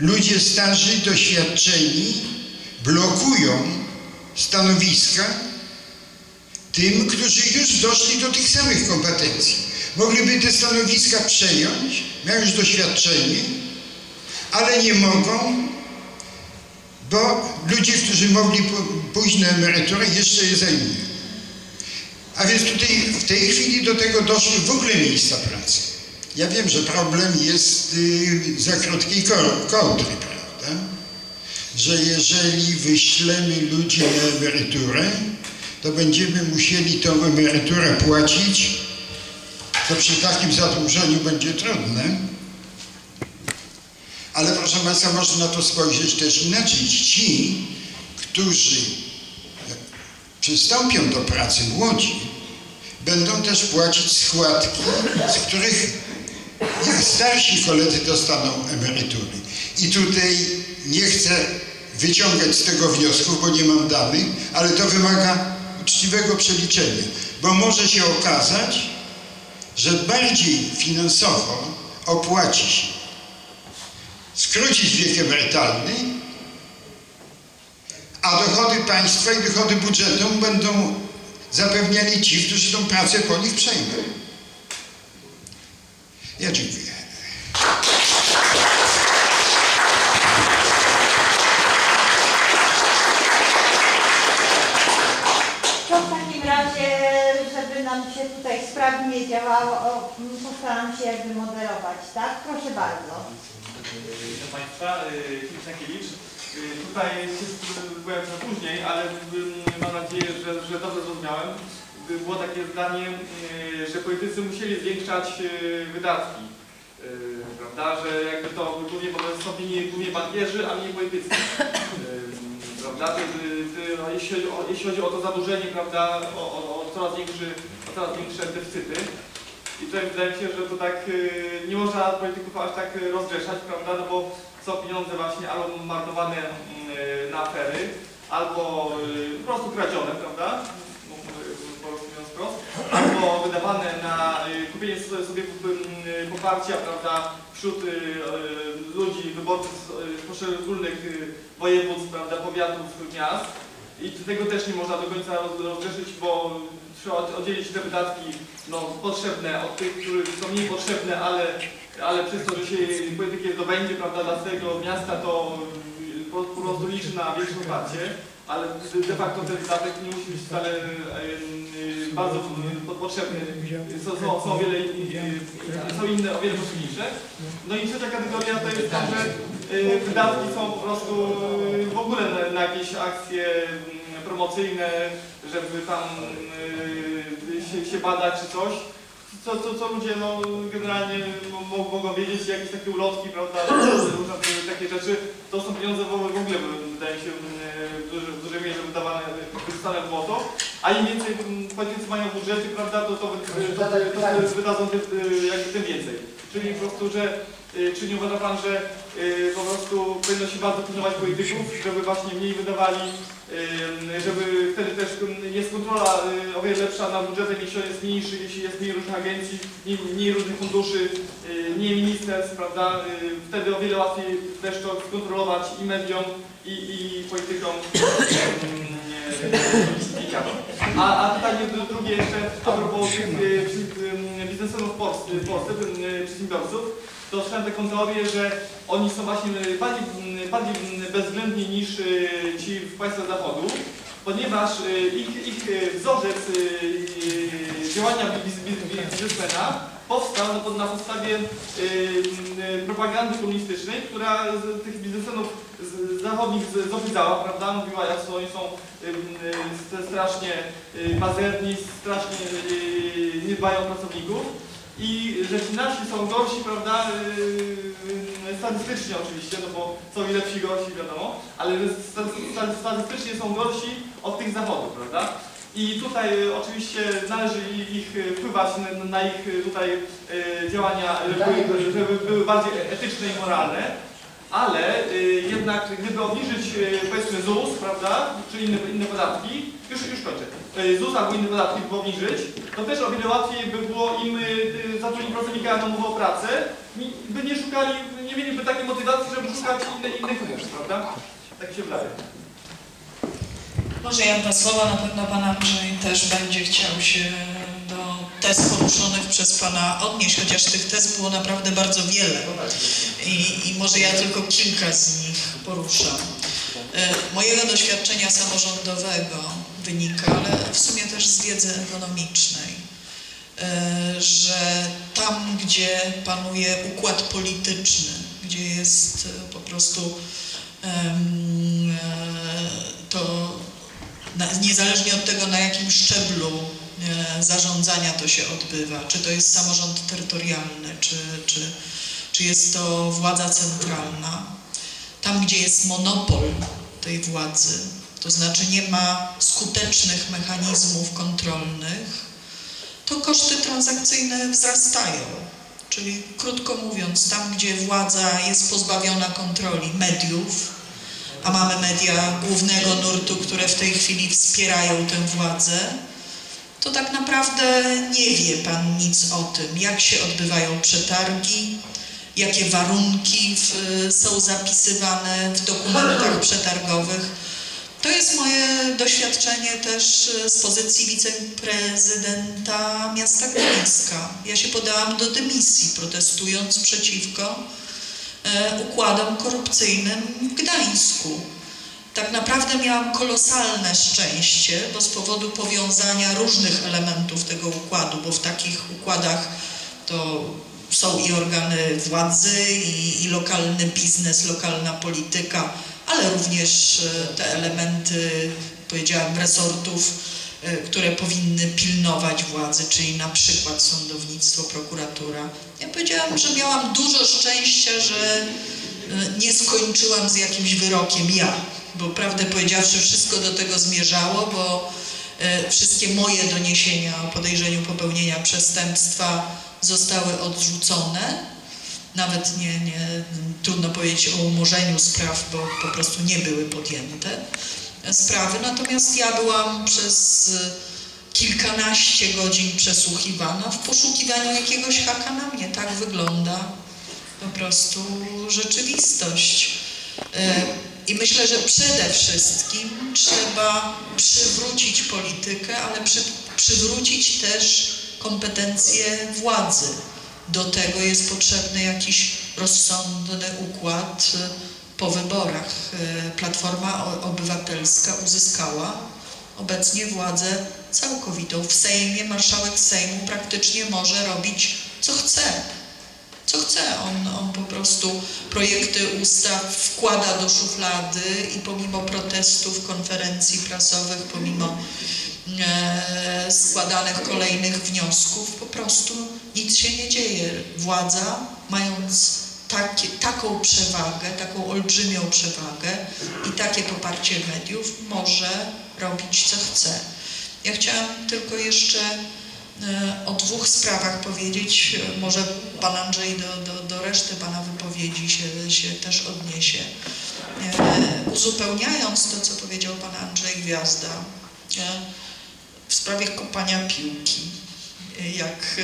ludzie starzy, doświadczeni blokują stanowiska tym, którzy już doszli do tych samych kompetencji. Mogliby te stanowiska przejąć, mają już doświadczenie, ale nie mogą, bo ludzie, którzy mogli pójść na emeryturę, jeszcze je zajmują. A więc tutaj w tej chwili do tego doszły w ogóle miejsca pracy. Ja wiem, że problem jest y, za krótkiej kołdry, prawda? Że jeżeli wyślemy ludzi na emeryturę, to będziemy musieli tą emeryturę płacić, to przy takim zadłużeniu będzie trudne. Ale proszę Państwa, można na to spojrzeć też inaczej. Ci, którzy przystąpią do pracy młodzi, będą też płacić składki, z których starsi koledzy dostaną emerytury. I tutaj nie chcę wyciągać z tego wniosków, bo nie mam danych, ale to wymaga uczciwego przeliczenia, bo może się okazać, że bardziej finansowo opłaci się skrócić wiek emerytalny, a dochody państwa i dochody budżetu będą zapewniali ci, którzy tą pracę po nich przejmą. Ja dziękuję. To w takim razie, żeby nam się tutaj sprawnie działało, postaram się jakby moderować, tak? Proszę bardzo. Witam Państwa, Filip Sankiewicz. Tutaj byłem trochę później, ale mam nadzieję, że, że dobrze zrozumiałem. Było takie zdanie, że politycy musieli zwiększać wydatki. Prawda, że jakby to głównie wystąpili głównie bankierzy, a nie politycy. Prawda, jeśli, jeśli chodzi o to zadłużenie, prawda, o, o, o, coraz, większy, o coraz większe deficyty. Tutaj wydaje mi się, że to tak nie można polityków aż tak rozgrzeszać, prawda, no bo są pieniądze właśnie albo marnowane na afery, albo po prostu kradzione, prawda? Albo wydawane na kupienie sobie poparcia, prawda, wśród ludzi, wyborców z poszczególnych województw, prawda, powiatów, miast. I tego też nie można do końca rozgrzeszyć, bo trzeba oddzielić te wydatki no, potrzebne od tych, które są mniej potrzebne, ale, ale przez to, że się polityki zdobędzie prawda, dla swojego miasta, to po, po prostu liczy na większe poparcie, ale de facto ten wydatek nie musi być wcale e, bardzo potrzebny. Są, są, są, wiele, są inne, o wiele potrzebniejsze. No i trzecia kategoria to jest to, że wydatki są po prostu w ogóle na, na jakieś akcje promocyjne, żeby tam y, się, się badać czy coś. Co, co, co ludzie no, generalnie mogą wiedzieć, jakieś takie ulotki, prawda, różne takie rzeczy, to są pieniądze w ogóle, wydaje mi się, w dużej mierze wydawane, wykorzystane w złoto, a im więcej politycy mają budżety, prawda, to, to, to, to, to wydadzą tym, jakby tym więcej. Czyli po prostu, że czy nie uważa Pan, że po prostu powinno się bardzo pilnować polityków, żeby właśnie mniej wydawali żeby wtedy też jest kontrola o wiele lepsza nad budżetem, jeśli on jest mniejszy, jeśli jest mniej różnych agencji, mniej, mniej różnych funduszy, mniej ministerstw, prawda? Wtedy o wiele łatwiej też to skontrolować i mediom, i, i politykom. A, a pytanie drugie jeszcze a propos w Polsce, w Polsce przedsiębiorców to słyszałem taką teorię, że oni są właśnie bardziej, bardziej bezwzględni niż ci w państwach zachodu, ponieważ ich, ich wzorzec działania biznesmena powstał na podstawie propagandy komunistycznej, która tych biznesmenów zachodnich zofidzała, prawda? Mówiła, jak oni są strasznie pazerni, strasznie nie dbają o pracowników i że ci nasi są gorsi, prawda, statystycznie oczywiście, no bo są i lepsi gorsi, wiadomo, ale statystycznie są gorsi od tych zawodów, prawda. I tutaj y, oczywiście należy ich wpływać na, ich tutaj y, działania, żeby, żeby były bardziej etyczne i moralne, ale jednak gdyby obniżyć powiedzmy ZUS, prawda, czy inne, inne podatki, już, już kończę, ZUS albo inne podatki by obniżyć, to też o wiele łatwiej by było im zatrudnić pracownika na umowę o pracę, by nie szukali, nie mieliby takiej motywacji, żeby szukać innych, innych prawda? Tak się wydaje. Może ja dwa słowa, na pewno Pan Andrzej też będzie chciał się do tez poruszonych przez Pana odnieść, chociaż tych tez było naprawdę bardzo wiele i, i może ja tylko kilka z nich poruszam. E, Mojego doświadczenia samorządowego wynika, ale w sumie też z wiedzy ekonomicznej, e, że tam, gdzie panuje układ polityczny, gdzie jest po prostu na, niezależnie od tego, na jakim szczeblu e, zarządzania to się odbywa, czy to jest samorząd terytorialny, czy, czy, czy jest to władza centralna, tam gdzie jest monopol tej władzy, to znaczy nie ma skutecznych mechanizmów kontrolnych, to koszty transakcyjne wzrastają. Czyli krótko mówiąc, tam gdzie władza jest pozbawiona kontroli mediów, a mamy media głównego nurtu, które w tej chwili wspierają tę władzę, to tak naprawdę nie wie Pan nic o tym, jak się odbywają przetargi, jakie warunki w, są zapisywane w dokumentach przetargowych. To jest moje doświadczenie też z pozycji wiceprezydenta miasta Gdańska. Ja się podałam do dymisji, protestując przeciwko e, układom korupcyjnym w Gdańsku. Tak naprawdę miałam kolosalne szczęście, bo z powodu powiązania różnych elementów tego układu, bo w takich układach to są i organy władzy, i, i lokalny biznes, lokalna polityka, ale również e, te elementy, powiedziałam, resortów, które powinny pilnować władzy, czyli na przykład sądownictwo, prokuratura. Ja powiedziałam, że miałam dużo szczęścia, że e, nie skończyłam z jakimś wyrokiem ja, bo prawdę powiedziawszy wszystko do tego zmierzało, bo e, wszystkie moje doniesienia o podejrzeniu popełnienia przestępstwa zostały odrzucone. Nawet nie, nie trudno powiedzieć o umorzeniu spraw, bo po prostu nie były podjęte sprawy. Natomiast ja byłam przez e, kilkanaście godzin przesłuchiwana w poszukiwaniu jakiegoś haka na mnie. Tak wygląda po prostu rzeczywistość. E, I myślę, że przede wszystkim trzeba przywrócić politykę, ale przy, przywrócić też kompetencje władzy. Do tego jest potrzebny jakiś rozsądny układ e, po wyborach. E, Platforma Obywatelska uzyskała obecnie władzę całkowitą. W Sejmie marszałek Sejmu praktycznie może robić co chce. Co chce. On, on po prostu projekty ustaw wkłada do szuflady i pomimo protestów, konferencji prasowych, pomimo e, składanych kolejnych wniosków, po prostu nic się nie dzieje. Władza, mając takie, taką przewagę, taką olbrzymią przewagę i takie poparcie mediów, może robić co chce. Ja chciałam tylko jeszcze e, o dwóch sprawach powiedzieć. Może Pan Andrzej do, do, do reszty Pana wypowiedzi się, się też odniesie. E, Uzupełniając to, co powiedział Pan Andrzej Gwiazda e, w sprawie kopania piłki, jak,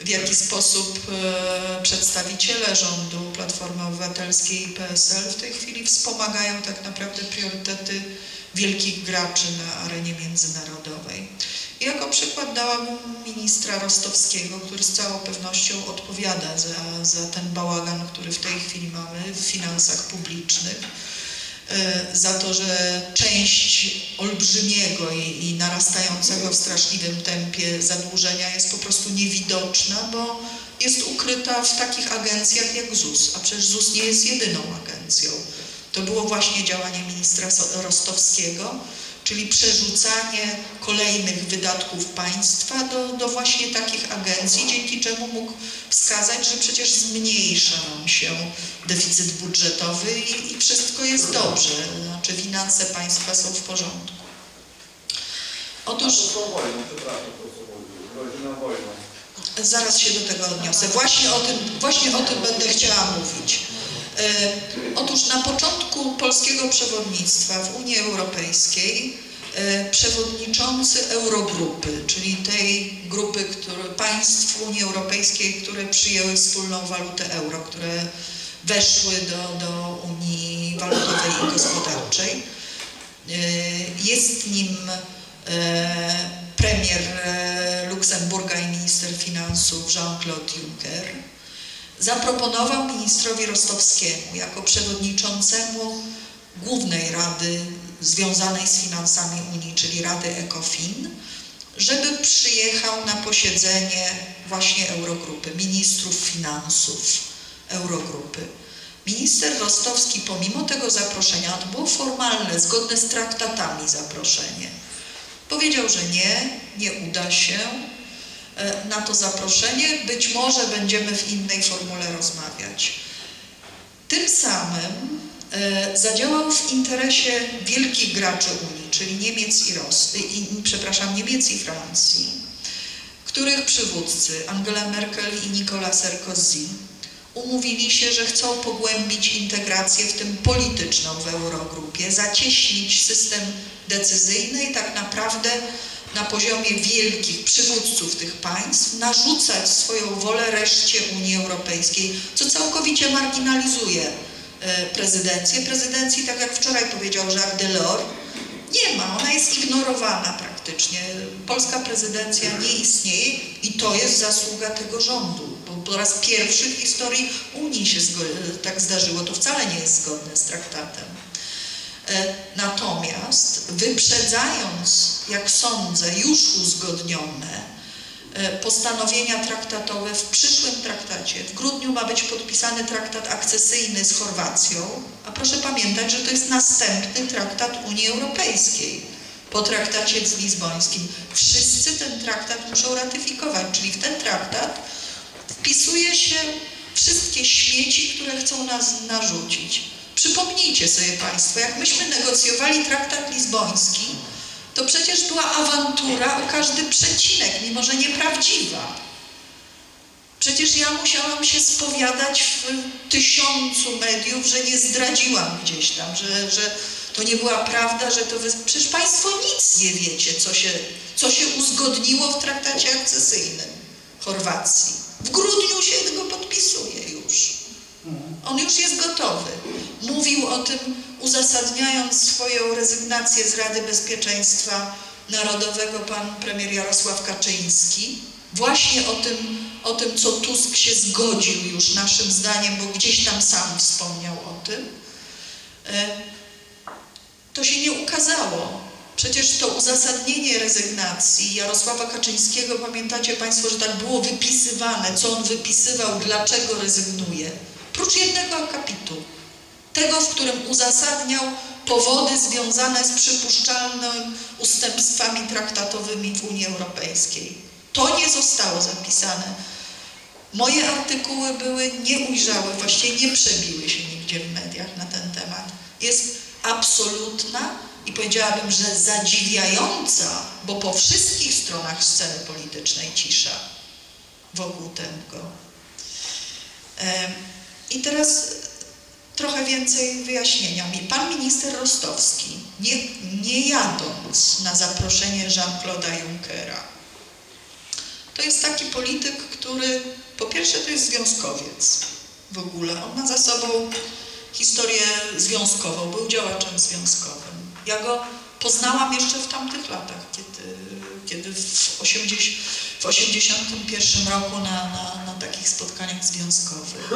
w jaki sposób e, przedstawiciele rządu Platformy Obywatelskiej i PSL w tej chwili wspomagają tak naprawdę priorytety wielkich graczy na arenie międzynarodowej. I jako przykład dałam ministra Rostowskiego, który z całą pewnością odpowiada za, za ten bałagan, który w tej chwili mamy w finansach publicznych, za to, że część olbrzymiego i, i narastającego w straszliwym tempie zadłużenia jest po prostu niewidoczna, bo jest ukryta w takich agencjach jak ZUS, a przecież ZUS nie jest jedyną agencją. To było właśnie działanie ministra Rostowskiego, czyli przerzucanie kolejnych wydatków państwa do, do właśnie takich agencji, dzięki czemu mógł wskazać, że przecież zmniejsza nam się deficyt budżetowy i, i wszystko jest dobrze, znaczy finanse państwa są w porządku. Otóż. Zaraz się do tego odniosę. Właśnie o tym, właśnie o tym będę chciała mówić. E, otóż na początku polskiego przewodnictwa w Unii Europejskiej e, przewodniczący Eurogrupy, czyli tej grupy państw Unii Europejskiej, które przyjęły wspólną walutę euro, które weszły do, do Unii Walutowej i Gospodarczej. E, Jest nim premier Luksemburga i minister finansów Jean-Claude Juncker. Zaproponował ministrowi Rostowskiemu jako przewodniczącemu Głównej Rady związanej z finansami Unii, czyli Rady ECOFIN, żeby przyjechał na posiedzenie właśnie Eurogrupy, ministrów finansów Eurogrupy. Minister Rostowski pomimo tego zaproszenia, to było formalne, zgodne z traktatami zaproszenie, powiedział, że nie, nie uda się na to zaproszenie, być może będziemy w innej formule rozmawiać. Tym samym e, zadziałał w interesie wielkich graczy Unii, czyli Niemiec i, Ros, i, przepraszam, Niemiec i Francji, których przywódcy Angela Merkel i Nicolas Sarkozy umówili się, że chcą pogłębić integrację, w tym polityczną w Eurogrupie, zacieśnić system decyzyjny i tak naprawdę na poziomie wielkich przywódców tych państw narzucać swoją wolę reszcie Unii Europejskiej, co całkowicie marginalizuje e, prezydencję. Prezydencji, tak jak wczoraj powiedział Jacques Delors, nie ma, ona jest ignorowana praktycznie. Polska prezydencja nie istnieje i to jest zasługa tego rządu, bo po raz pierwszy w historii Unii się tak zdarzyło. To wcale nie jest zgodne z traktatem. Natomiast wyprzedzając, jak sądzę, już uzgodnione e, postanowienia traktatowe w przyszłym traktacie, w grudniu ma być podpisany traktat akcesyjny z Chorwacją, a proszę pamiętać, że to jest następny traktat Unii Europejskiej po traktacie z lizbońskim. Wszyscy ten traktat muszą ratyfikować, czyli w ten traktat wpisuje się wszystkie śmieci, które chcą nas narzucić. Przypomnijcie sobie Państwo, jak myśmy negocjowali traktat lizboński, to przecież była awantura o każdy przecinek, mimo że nieprawdziwa. Przecież ja musiałam się spowiadać w tysiącu mediów, że nie zdradziłam gdzieś tam, że, że to nie była prawda, że to wy... Przecież Państwo nic nie wiecie, co się, co się uzgodniło w traktacie akcesyjnym Chorwacji. W grudniu się podpisuje już. On już jest gotowy. Mówił o tym, uzasadniając swoją rezygnację z Rady Bezpieczeństwa Narodowego pan premier Jarosław Kaczyński. Właśnie o tym, o tym, co Tusk się zgodził już naszym zdaniem, bo gdzieś tam sam wspomniał o tym. E, To się nie ukazało. Przecież to uzasadnienie rezygnacji Jarosława Kaczyńskiego, pamiętacie Państwo, że tak było wypisywane, co on wypisywał, dlaczego rezygnuje. Prócz jednego akapitu, tego, w którym uzasadniał powody związane z przypuszczalnymi ustępstwami traktatowymi w Unii Europejskiej. To nie zostało zapisane. Moje artykuły były nieujrzałe, właściwie nie przebiły się nigdzie w mediach na ten temat. Jest absolutna i powiedziałabym, że zadziwiająca, bo po wszystkich stronach sceny politycznej cisza wokół tego. I teraz trochę więcej wyjaśnienia. Pan minister Rostowski, nie, nie jadąc na zaproszenie Jean-Claude'a Junckera, to jest taki polityk, który po pierwsze to jest związkowiec w ogóle. On ma za sobą historię związkową, był działaczem związkowym. Ja go poznałam jeszcze w tamtych latach, kiedy, kiedy w, 80, w 81 roku na, na, na takich spotkaniach związkowych.